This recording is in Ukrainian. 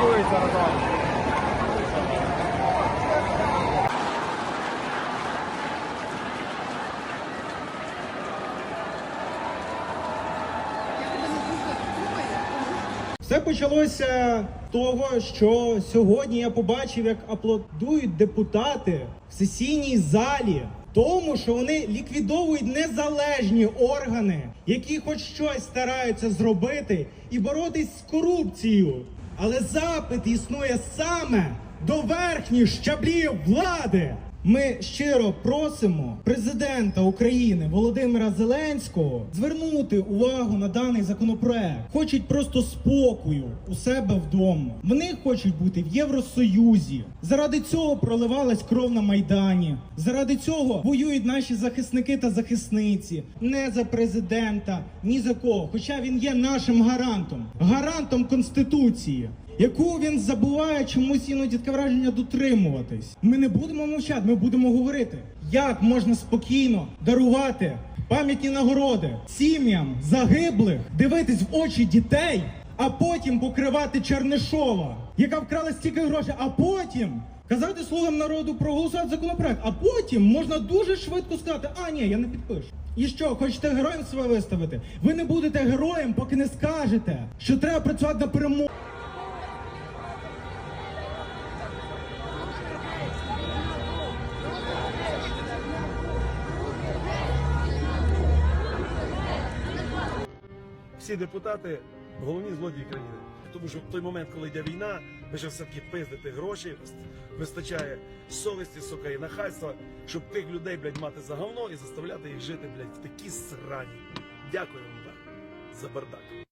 спілкуються разом. Все почалося з того, що сьогодні я побачив, як аплодують депутати в сесійній залі, тому що вони ліквідовують незалежні органи, які хоч щось стараються зробити і боротись з корупцією. Але запит існує саме до верхніх щаблів влади. Ми щиро просимо президента України Володимира Зеленського звернути увагу на даний законопроект. Хочуть просто спокою у себе вдома. Вони хочуть бути в Євросоюзі. Заради цього проливалась кров на майдані. Заради цього воюють наші захисники та захисниці. Не за президента, ні за кого. Хоча він є нашим гарантом, гарантом конституції яку він забуває чомусь іноді таке враження дотримуватись. Ми не будемо мовчати, ми будемо говорити, як можна спокійно дарувати пам'ятні нагороди сім'ям загиблих, дивитись в очі дітей, а потім покривати Чернишова, яка вкрала стільки грошей, а потім. Казати слугам народу проголосувати законопроект, а потім можна дуже швидко сказати, а ні, я не підпишу. І що, хочете героєм себе виставити? Ви не будете героєм, поки не скажете, що треба працювати на перемогу. Всі депутати головні злодії країни. Тому що в той момент, коли йде війна, ви ж все-таки пиздите гроші, вистачає совісті, сука, і нахайства, щоб тих людей, блядь, мати за говно і заставляти їх жити, блядь, в такій срані. Дякую вам так, за бардак.